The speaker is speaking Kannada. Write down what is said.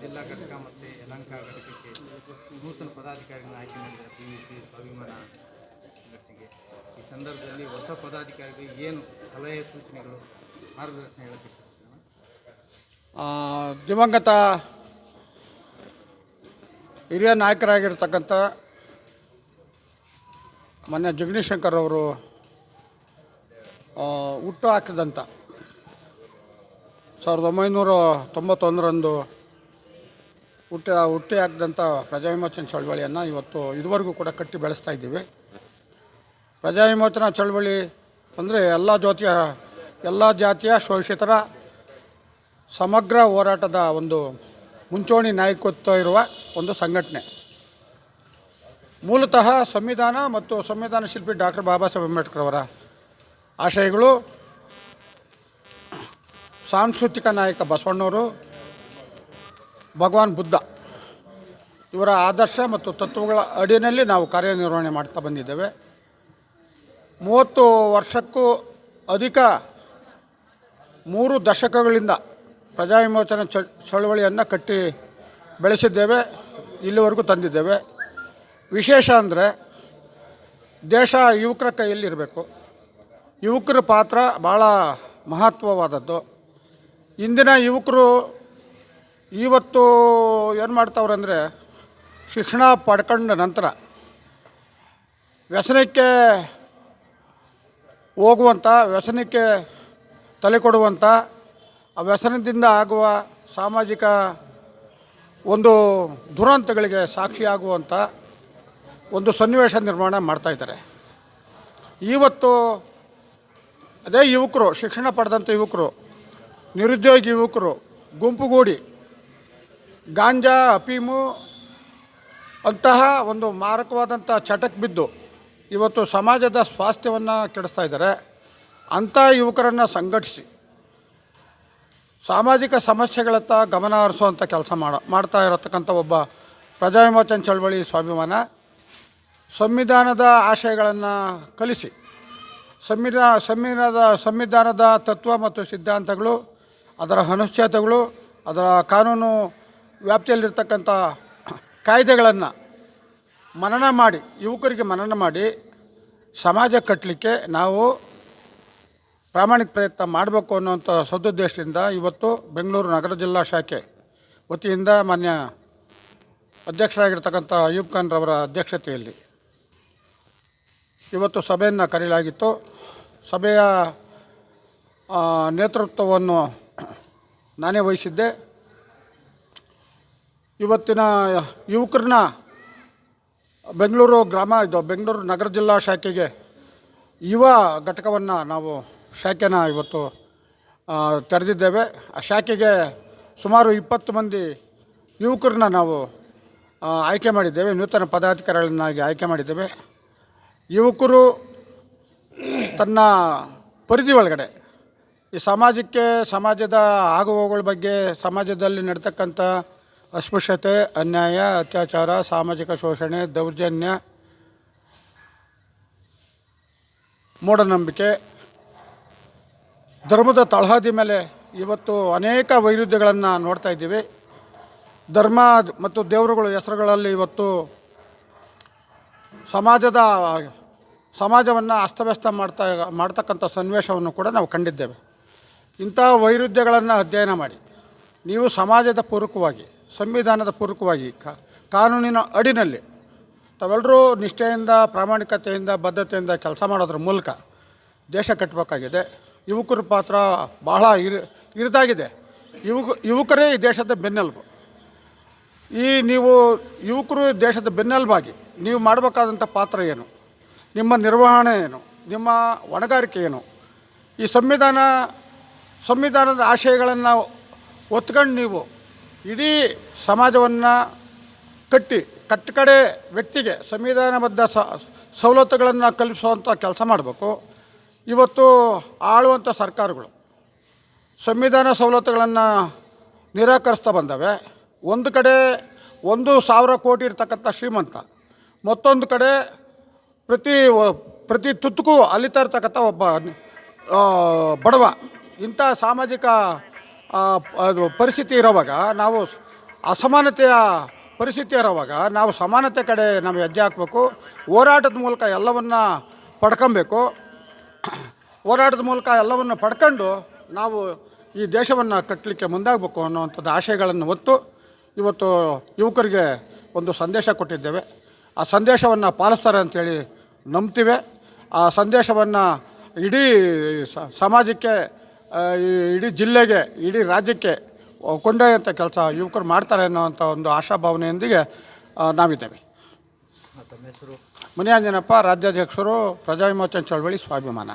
ಜಿಲ್ಲಾ ಘಟಕ ಮತ್ತು ಯಲಂಕ ಘಟಕಕ್ಕೆ ನೂತನ ಪದಾಧಿಕಾರಿಗಳನ್ನ ಆಯ್ಕೆ ಮಾಡಿದ್ದಾರೆ. ಪಿ ಯು ಸಿ ಸ್ವಾಭಿಮಾನ ಘಟನೆಗೆ ಈ ಸಂದರ್ಭದಲ್ಲಿ ಹೊಸ ಪದಾಧಿಕಾರಿಗಳಿಗೆ ಏನು ಸಲಹೆ ಸೂಚನೆಗಳು, ಮಾರ್ಗದರ್ಶನ ಹೇಳಬೇಕು ದಿವಂಗತ ಹಿರಿಯ ನಾಯಕರಾಗಿರ್ತಕ್ಕಂಥ ಮೊನ್ನೆ ಜಗದೀಶ್ ಶಂಕರ್ ಅವರು ಹುಟ್ಟು ಹಾಕಿದಂಥ ಸಾವಿರದ ಒಂಬೈನೂರ ತೊಂಬತ್ತೊಂದರಂದು ಹುಟ್ಟಿ ಹುಟ್ಟಿ ಪ್ರಜಾ ಪ್ರಜಾವಿಮೋಚನ ಚಳವಳಿಯನ್ನು ಇವತ್ತು ಇದುವರೆಗೂ ಕೂಡ ಕಟ್ಟಿ ಬೆಳೆಸ್ತಾ ಇದ್ದೀವಿ. ಪ್ರಜಾವಿಮೋಚನಾ ಚಳವಳಿ ಅಂದರೆ ಎಲ್ಲ ಜಾತಿಯ ಎಲ್ಲ ಜಾತಿಯ ಶೋಷಿತರ ಸಮಗ್ರ ಹೋರಾಟದ ಒಂದು ಮುಂಚೂಣಿ ನಾಯಕತ್ವ ಇರುವ ಒಂದು ಸಂಘಟನೆ. ಮೂಲತಃ ಸಂವಿಧಾನ ಮತ್ತು ಸಂವಿಧಾನ ಶಿಲ್ಪಿ ಡಾಕ್ಟರ್ ಬಾಬಾ ಸಾಹೇಬ್ ಅಂಬೇಡ್ಕರ್ ಅವರ ಆಶಯಗಳು ಸಾಂಸ್ಕೃತಿಕ ನಾಯಕ ಬಸವಣ್ಣವರು ಭಗವಾನ್ ಬುದ್ಧ. ಇವರ ಆದರ್ಶ ಮತ್ತು ತತ್ವಗಳ ಅಡಿಯಲ್ಲಿ ನಾವು ಕಾರ್ಯನಿರ್ವಹಣೆ ಮಾಡ್ತಾ ಬಂದಿದ್ದೇವೆ. ಮೂವತ್ತು ವರ್ಷಕ್ಕೂ ಅಧಿಕ ಮೂರು ದಶಕಗಳಿಂದ ಪ್ರಜಾವಿಮೋಚನ ಚ, ಚಳವಳಿಯನ್ನು ಕಟ್ಟಿ ಬೆಳೆಸಿದ್ದೇವೆ, ಇಲ್ಲಿವರೆಗೂ ತಂದಿದ್ದೇವೆ. ವಿಶೇಷ ಅಂದರೆ ದೇಶ ಯುವಕರ ಕೈಯಲ್ಲಿರಬೇಕು. ಯುವಕರ ಪಾತ್ರ ಭಾಳ ಮಹತ್ವವಾದದ್ದು. ಇಂದಿನ ಯುವಕರು ಇವತ್ತು ಏನು ಮಾಡ್ತಾವ್ರೆ ಅಂದರೆ ಶಿಕ್ಷಣ ಪಡ್ಕೊಂಡ ನಂತರ ವ್ಯಸನಕ್ಕೆ ಹೋಗುವಂಥ ವ್ಯಸನಕ್ಕೆ ತಲೆ ಕೊಡುವಂಥ ಆ ವ್ಯಸನದಿಂದ ಆಗುವ ಸಾಮಾಜಿಕ ಒಂದು ದುರಂತಗಳಿಗೆ ಸಾಕ್ಷಿಯಾಗುವಂಥ ಒಂದು ಸನ್ನಿವೇಶ ನಿರ್ಮಾಣ ಮಾಡ್ತಾಯಿದ್ದಾರೆ ಇವತ್ತು ಅದೇ ಯುವಕರು, ಶಿಕ್ಷಣ ಪಡೆದಂಥ ಯುವಕರು, ನಿರುದ್ಯೋಗಿ ಯುವಕರು, ಗುಂಪುಗೂಡಿ ಗಾಂಜಾ ಅಫೀಮು ಅಂತಹ ಒಂದು ಮಾರಕವಾದಂಥ ಚಟಕ್ಕೆ ಬಿದ್ದು ಇವತ್ತು ಸಮಾಜದ ಸ್ವಾಸ್ಥ್ಯವನ್ನು ಕೆಡಿಸ್ತಾ ಇದ್ದಾರೆ. ಅಂಥ ಯುವಕರನ್ನು ಸಂಘಟಿಸಿ, ಸಾಮಾಜಿಕ ಸಮಸ್ಯೆಗಳತ್ತ ಗಮನ ಹರಿಸುವಂಥ ಕೆಲಸ ಮಾಡ, ಮಾಡ್ತಾ ಇರತಕ್ಕಂಥ ಒಬ್ಬ ಪ್ರಜಾವಿಮೋಚನ ಚಳವಳಿ ಸ್ವಾಭಿಮಾನ, ಸಂವಿಧಾನದ ಆಶಯಗಳನ್ನು ಕಲಿಸಿ ಸಂವಿಧಾನ ಸಂವಿಧಾನದ ಸಂವಿಧಾನದ ತತ್ವ ಮತ್ತು ಸಿದ್ಧಾಂತಗಳು, ಅದರ ಅನುಚ್ಛೇದಗಳು, ಅದರ ಕಾನೂನು ವ್ಯಾಪ್ತಿಯಲ್ಲಿರ್ತಕ್ಕಂಥ ಕಾಯ್ದೆಗಳನ್ನು ಮನನ ಮಾಡಿ, ಯುವಕರಿಗೆ ಮನನ ಮಾಡಿ ಸಮಾಜ ಕಟ್ಟಲಿಕ್ಕೆ ನಾವು ಪ್ರಾಮಾಣಿಕ ಪ್ರಯತ್ನ ಮಾಡಬೇಕು ಅನ್ನುವಂಥ ಸದುದ್ದೇಶದಿಂದ ಇವತ್ತು ಬೆಂಗಳೂರು ನಗರ ಜಿಲ್ಲಾ ಶಾಖೆ ವತಿಯಿಂದ ಮಾನ್ಯ ಅಧ್ಯಕ್ಷರಾಗಿರ್ತಕ್ಕಂಥ ಅಯೂಬ್ ಖಾನ್ ರವರ ಅಧ್ಯಕ್ಷತೆಯಲ್ಲಿ ಇವತ್ತು ಸಭೆಯನ್ನು ಕರೆಯಲಾಗಿತ್ತು. ಸಭೆಯ ನೇತೃತ್ವವನ್ನು ನಾನೇ ವಹಿಸಿದ್ದೆ. ಇವತ್ತಿನ ಯುವಕರನ್ನ ಬೆಂಗಳೂರು ಗ್ರಾಮ, ಇದು ಬೆಂಗಳೂರು ನಗರ ಜಿಲ್ಲಾ ಶಾಖೆಗೆ ಯುವ ಘಟಕವನ್ನು ನಾವು ಶಾಖೆನ ಇವತ್ತು ತೆರೆದಿದ್ದೇವೆ. ಆ ಶಾಖೆಗೆ ಸುಮಾರು ಇಪ್ಪತ್ತು ಮಂದಿ ಯುವಕರನ್ನ ನಾವು ಆಯ್ಕೆ ಮಾಡಿದ್ದೇವೆ. ನೂತನ ಪದಾಧಿಕಾರಿಗಳನ್ನಾಗಿ ಆಯ್ಕೆ ಮಾಡಿದ್ದೇವೆ. ಯುವಕರು ತನ್ನ ಪರಿಧಿ ಒಳಗಡೆ, ಈ ಸಮಾಜಕ್ಕೆ, ಸಮಾಜದ ಆಗುಹೋಗುಗಳ ಬಗ್ಗೆ, ಸಮಾಜದಲ್ಲಿ ನಡ್ತಕ್ಕಂಥ ಅಸ್ಪೃಶ್ಯತೆ, ಅನ್ಯಾಯ, ಅತ್ಯಾಚಾರ, ಸಾಮಾಜಿಕ ಶೋಷಣೆ, ದೌರ್ಜನ್ಯ, ಮೂಢನಂಬಿಕೆ, ಧರ್ಮದ ತಳಹದಿ ಮೇಲೆ ಇವತ್ತು ಅನೇಕ ವೈರುಧ್ಯಗಳನ್ನು ನೋಡ್ತಾ ಇದ್ದೀವಿ. ಧರ್ಮ ಮತ್ತು ದೇವರುಗಳ ಹೆಸರುಗಳಲ್ಲಿ ಇವತ್ತು ಸಮಾಜದ, ಸಮಾಜವನ್ನು ಅಸ್ತವ್ಯಸ್ತ ಮಾಡ್ತಾ, ಮಾಡ್ತಕ್ಕಂಥ ಸನ್ನಿವೇಶವನ್ನು ಕೂಡ ನಾವು ಕಂಡಿದ್ದೇವೆ. ಇಂಥ ವೈರುಧ್ಯಗಳನ್ನು ಅಧ್ಯಯನ ಮಾಡಿ. ನೀವು ಸಮಾಜದ ಪೂರಕವಾಗಿ ಸಂವಿಧಾನದ ಪೂರಕವಾಗಿ ಕಾ- ಕಾನೂನಿನ ಅಡಿನಲ್ಲಿ ತಾವೆಲ್ಲರೂ ನಿಷ್ಠೆಯಿಂದ, ಪ್ರಾಮಾಣಿಕತೆಯಿಂದ, ಬದ್ಧತೆಯಿಂದ ಕೆಲಸ ಮಾಡೋದ್ರ ಮೂಲಕ ದೇಶ ಕಟ್ಟಬೇಕಾಗಿದೆ. ಯುವಕರ ಪಾತ್ರ ಬಹಳ ಇರು, ಇರಿದಾಗಿದೆ. ಯುವಕ, ಯುವಕರೇ ಈ ದೇಶದ ಬೆನ್ನೆಲುಬು. ಈ ನೀವು ಯುವಕರು ದೇಶದ ಬೆನ್ನೆಲುಬಾಗಿ ನೀವು ಮಾಡಬೇಕಾದಂಥ ಪಾತ್ರ ಏನು? ನಿಮ್ಮ ನಿರ್ವಹಣೆ ಏನು? ನಿಮ್ಮ ಹೊಣೆಗಾರಿಕೆ ಏನು? ಈ ಸಂವಿಧಾನ, ಸಂವಿಧಾನದ ಆಶಯಗಳನ್ನು ಒತ್ಕೊಂಡು ನೀವು ಇಡೀ ಸಮಾಜವನ್ನು ಕಟ್ಟಿ ಕಟ್ಟಕಡೆ ವ್ಯಕ್ತಿಗೆ ಸಂವಿಧಾನಬದ್ಧ ಸ, ಸವಲತ್ತುಗಳನ್ನು ಕಲ್ಪಿಸುವಂಥ ಕೆಲಸ ಮಾಡಬೇಕು. ಇವತ್ತು ಆಳುವಂಥ ಸರ್ಕಾರಗಳು ಸಂವಿಧಾನ ಸವಲತ್ತುಗಳನ್ನು ನಿರಾಕರಿಸ್ತಾ ಬಂದವೆ. ಒಂದು ಕಡೆ ಒಂದು ಸಾವಿರ ಕೋಟಿ ಇರ್ತಕ್ಕಂಥ ಶ್ರೀಮಂತ, ಮತ್ತೊಂದು ಕಡೆ ಪ್ರತಿ ಪ್ರತಿ ತುತ್ತಕ್ಕೂ ಅಲಿತಾ ಇರ್ತಕ್ಕಂಥ ಒಬ್ಬ ಬಡವ, ಇಂಥ ಸಾಮಾಜಿಕ ಅದು ಪರಿಸ್ಥಿತಿ ಇರೋವಾಗ ನಾವು ಅಸಮಾನತೆಯ ಪರಿಸ್ಥಿತಿ ಇರೋವಾಗ ನಾವು ಸಮಾನತೆ ಕಡೆ ನಾವು ಹೆಜ್ಜೆ ಹಾಕಬೇಕು. ಹೋರಾಟದ ಮೂಲಕ ಎಲ್ಲವನ್ನು ಪಡ್ಕೊಬೇಕು. ಹೋರಾಟದ ಮೂಲಕ ಎಲ್ಲವನ್ನು ಪಡ್ಕೊಂಡು ನಾವು ಈ ದೇಶವನ್ನು ಕಟ್ಟಲಿಕ್ಕೆ ಮುಂದಾಗಬೇಕು ಅನ್ನುವಂಥದ್ದು ಆಶಯಗಳನ್ನು ಹೊತ್ತು ಇವತ್ತು ಯುವಕರಿಗೆ ಒಂದು ಸಂದೇಶ ಕೊಟ್ಟಿದ್ದೇವೆ. ಆ ಸಂದೇಶವನ್ನು ಪಾಲಿಸ್ತಾರೆ ಅಂತೇಳಿ ನಂಬ್ತೀವಿ. ಆ ಸಂದೇಶವನ್ನು ಇಡೀ ಸಮಾಜಕ್ಕೆ ಇಡೀ ಜಿಲ್ಲೆಗೆ ಇಡೀ ರಾಜ್ಯಕ್ಕೆ ಕೊಂಡೊಯ್ಯುವಂಥ ಕೆಲಸ ಯುವಕರು ಮಾಡ್ತಾರೆ ಅನ್ನೋವಂಥ ಒಂದು ಆಶಾಭಾವನೆಯೊಂದಿಗೆ ನಾವಿದ್ದೇವೆ. ಮುನಿಯಾಂಜನಪ್ಪ ರಾಜ್ಯಾಧ್ಯಕ್ಷರು ಪ್ರಜಾವಿಮೋಚನ ಚಳವಳಿ ಸ್ವಾಭಿಮಾನ.